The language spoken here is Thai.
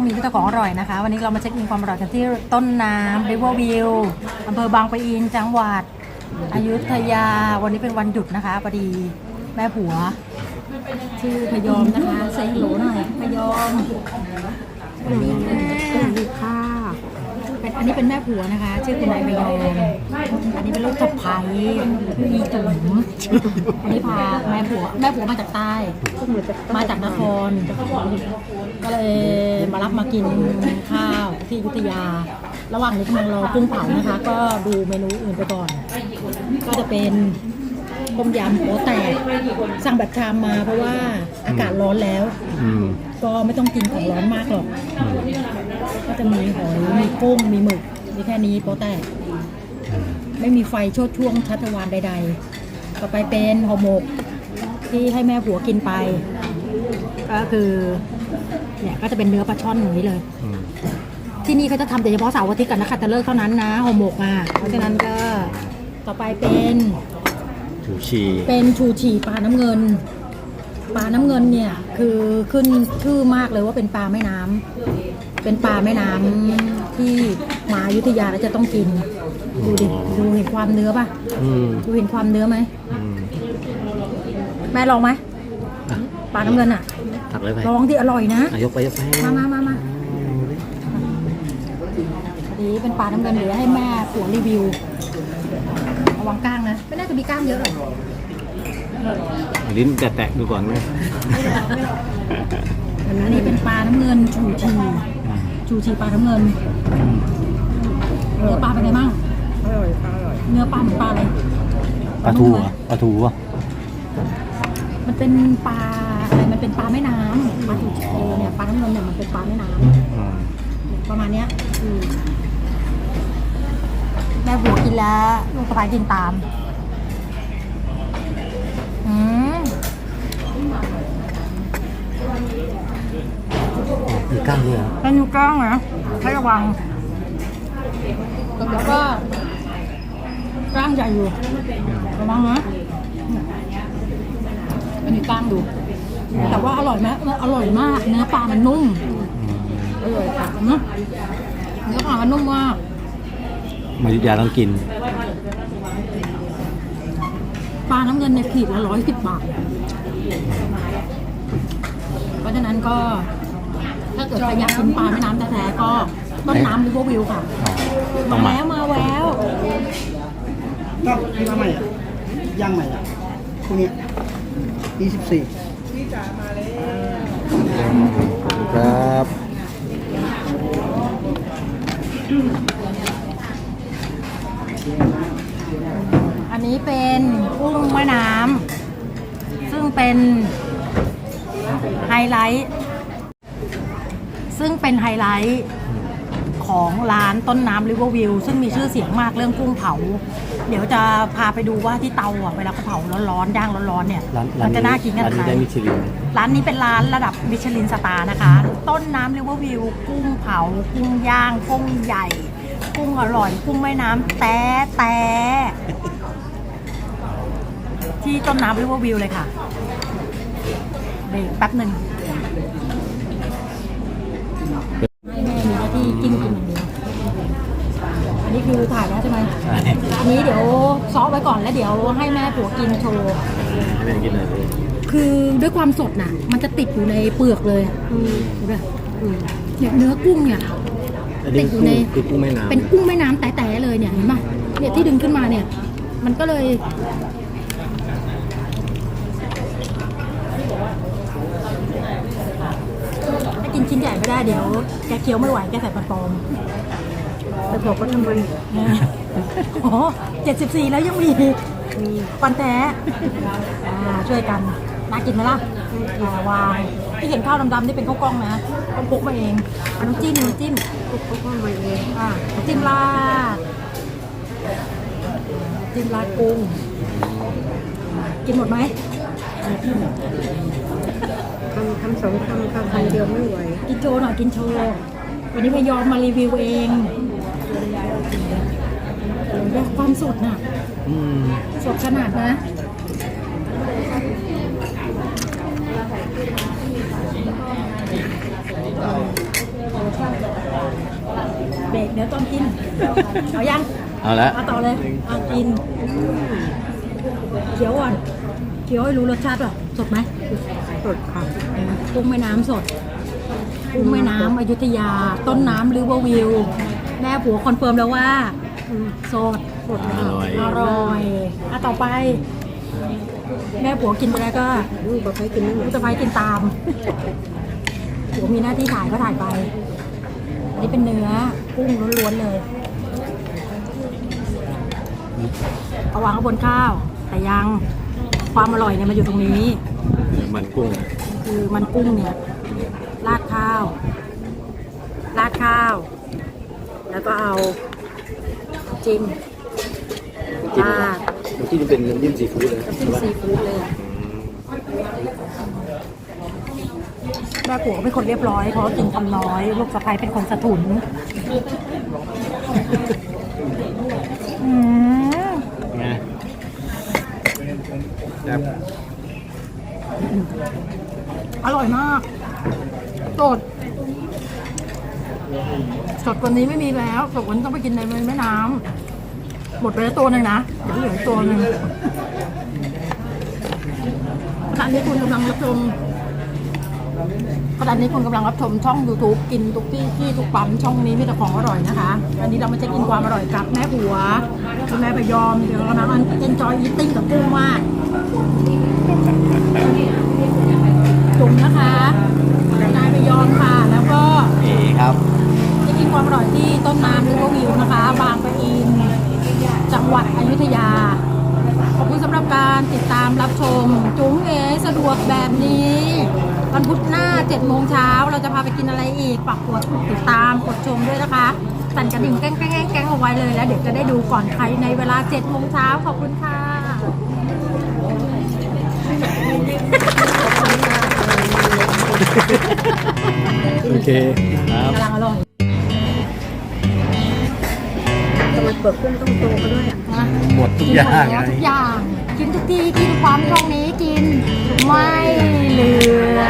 องมีที่ตะของอร่อยนะคะ วันนี้เรามาเช็คอินความอร่อยกันที่ต้นน้ำริเวอร์วิวอำเภอบางปะอินจังหวัดอยุธยา วันนี้เป็นวันหยุดนะคะพอดีแม่ผัว ชื่อพยอมนะคะใส่โหลหน่อยพยอม อันนี้เป็นแม่ผัวนะคะ ชื่อคุณนายพยอมอันนี้เป็นลูกสะใภ้ชื่ออีจุ๋มอันนี้พาแม่ผัวแม่ผัวมาจากใต้ มาจากนคร ก็เลยมารับมากินข้าวที่อยุธยา ระหว่างนี้กำลังรอกุ้งเผานะคะ ก็ดูเมนูอื่นไปก่อน ก็จะเป็นต้มยำโป๊แตกสั่งแบบชามมาเพราะว่าอากาศร้อนแล้วอืมก็ไม่ต้องกินของร้อนมากหรอก ก็จะมีหอยมีกุ้งมีหมึกมีแค่นี้โป๊แตกไม่มีไฟโชดช่วงชัชวานใด ๆ ต่อไปเป็นห่อหมกที่ให้แม่ผัวกินไป ก็คือเนี่ยก็จะเป็นเนื้อปลาช่อนอย่างนี้เลยอืมที่นี่เขาจะทำแต่เฉพาะเสาร์อาทิตย์กับนักขัตฤกษ์เท่านั้นนะห่อหมกอะเพราะฉะนั้นก็ต่อไปเป็นชูชีเป็นชูชีปลาน้ำเงินปลาน้ำเงินเนี่ยคือขึ้นชื่อมากเลยว่าเป็นปลาแม่น้ำ เป็นปลาแม่น้ำที่มาอยุธยาแล้วจะต้องกิน ดูดิ ดูเห็นความเนื้อป่ะ อืมดูเห็นความเนื้อไหม อืมแม่ลองไหมอะปลาน้ำเงินอะ ตักเลยไปลองที่อร่อยนะ อะยกไปยกไปมามามามาอันนี้เป็นปลาน้ำเงินเดี๋ยวให้แม่ผัวรีวิวระวังก้างนะ ไม่น่าจะมีก้างเยอะหรอกลิ้นแตะๆดูก่อนไหมอันนี้เป็นปลาน้ำเงินชูชี ชูชีปลาน้ำเงิน เนื้อปลาเป็นไงบ้าง อร่อยค่ะอร่อยเนื้อปลาเหมือนปลาอะไร ปลาทูเหรอปลาทูอะมันเป็นปลาอะไรมันเป็นปลาแม่น้ำปลาชูชีเออเนี่ยปลาน้ำเงินเนี่ยมันเป็นปลาแม่น้ำอืมประมาณเนี้ยอืมแม่บัวกินแล้วลูกสะพ้ายกินตาม อืม กล้างด้วยเหรอเป็นนิ้วกล้างนะให้ระวังแล้วก็กล้างใหญ่อยู่ระวังนะเป็นนิ้วกล้างดู แต่ว่าอร่อยไหมเอออร่อยมาก เนื้อปลามันนุ่มอืมอร่อยค่ะเนอะเนื้อปลามันนุ่มมากมายุธยาต้องกิน ปลาน้ำเงินในยขีดละร้อยสิบบาท เพราะฉะนั้นก็ ถ้าเกิดใครอยากกินปลาแม่น้ำแท้ๆก็ต้นน้ำริเวอร์วิวค่ะต้อมางมา แล้วมาแล้วก็มาใหม่อะย่างใหม่อะพวกเนี้ยยี่สิบสี่ครับอันนี้เป็นกุ้งแม่น้ำซึ่งเป็นไฮไลท์ ซึ่งเป็นไฮไลท์ของร้านต้นน้ำริเวอร์วิวซึ่งมีชื่อเสียงมากเรื่องกุ้งเผา เดี๋ยวจะพาไปดูว่าที่เตาอะเวลาเขาเผาร้อนๆย่างร้อนๆเนี่ยร้านมันจะน่ากินขร้านาดนไหนนี้ได้มิชลินร้านนี้เป็นร้านระดับมิชลินสตาร์นะคะ ต้นน้ำริเวอร์วิวกุ้งเผา กุ้งย่าง กุ้งใหญ่ กุ้งอร่อย กุ้งแม่น้ำแต่แต่ที่ต้นน้ำริเวอร์วิวเลยค่ะเบรกแป๊บหนึ่ง อันนี้คือถ่ายแล้วใช่ไหมใช่อันนี้เดี๋ยวซอฟไว้ก่อนแล้วเดี๋ยวให้แม่ผัวกินโชว์ให้เป็นกินเลยเลยคือด้วยความสดน่ะ มันจะติดอยู่ในเปลือกเลยเห็นปะเนี่ยเนื้อกุ้งเนี่ย อันนี้ติดอยู่กุ้งในคือกุ้งแม่น้ำเป็นกุ้งแม่น้ำแต่ๆเลยเนี่ยเห็นปะเนี่ยที่ดึงขึ้นมาเนี่ย มันก็เลยถ้ากินชิ้นใหญ่ไม่ได้เดี๋ยวแกเคี้ยวไม่ไหวแกใส่ปลาปลอม ไปบอกว่าทำไมโอ้เจ็ดสิบสี่แล้วยังมีปันแท้อ่าช่วยกันน่ากินไหมล่ะอ่าวางที่เห็นข้าวดำๆนี่เป็นข้าวกล้องนะต้องพกมาเองเอาน้ำจิ้มน้ำจิ้มพกมาเองอ่าน้ำจิ้มราดน้ำจิ้มราดกุ้งกินหมดไหมทำทำสองคำคำคำเดียวไม่ไหวกินโชว์หน่อยกินโชว์วันนี้พยอมมารีวิวเอง แบบความสดน่ะอืมสดขนาดนะเบรกเดี๋ยวต้องกินเอายังเอาละเอาต่อเลยเอากินเคี้ยวก่อนเคี้ยวให้รู้รสชาติป่ะสดไหมสดค่ะกุ้งแม่น้ำสดกุ้งแม่น้ำอยุธยา ต้นน้ำริเวอร์วิว แม่ผัวคอนเฟิร์มแล้วว่าสดสดอร่อย อร่อยอะต่อไป แม่ผัวกินไปแล้วก็ลูกก็ใช้กินไม่หมลูดกสะพ้ายกินตาม ผัวมีหน้าที่ถ่ายก็ถ่ายไป อันนี้เป็นเนื้อกุ้งล้วนๆเลยเอาวางข้างบนข้าว แต่ยังความอร่อยเนี่ยมาอยู่ตรงนี้มันกุ้งคือมันกุ้งเนี่ยราดข้าวราดข้าว แล้วก็เอาจิ้มราดที่นี่เป็นน้ำจิ้มซีฟู้ดเลยน้ำจิ้มซีฟู้ดเลยแม่ผัวก็เป็นคนเรียบร้อยเพราะว่ากินคำน้อย ลูกสะใภ้เป็นคนสะทุนอืมไงครับอร่อยมากสด สดกว่านี้ไม่มีแล้วสดกว่านี้ต้องไปกินในแม่น้ำหมดไปแล้วตัวหนึ่งนะเดี๋ยวเหลืออีกตัวหนึ่งขณะนี้คุณกำลังรับชมขณะนี้คุณกำลังรับชมช่อง YouTube กินทุกที่ที่ทุกปั๊มช่องนี้มีแต่ของอร่อยนะคะอันนี้เรามาจะกินความอร่อยกับแม่ผัวคุณแม่พยอมเดี๋ยวเรากำลังเอนจอยอีติ้งกับกุ้งมากจุ๋มนะคะนายพยอมค่ะแล้วก็นี่ครับ ความอร่อยที่ต้นน้ำริเวอร์วิวนะคะ บางปะอิน จังหวัดอยุธยา ขอบคุณสำหรับการติดตามรับชม จุ๋มเอสะดวกแบบนี้วันพุธหน้า7โมงเช้าเราจะพาไปกินอะไรอีกฝากกดติดตามกดชมด้วยนะคะ สั่นกระดิ่งแก้งแก้งแก้งแก้งเอาไว้เลยแล้วเดี๋ยวจะได้ดูก่อนใครในเวลา7โมงเช้าขอบคุณค่ะโอเคครับ กำลังอร่อย เปิดกุ้งต้องโตมาด้วยอะนะหมดทุกกินอย่าหมงดแล้วไงทุกอย่าง กินทุกทีกินความช่องนี้กิน ไม่เหลือ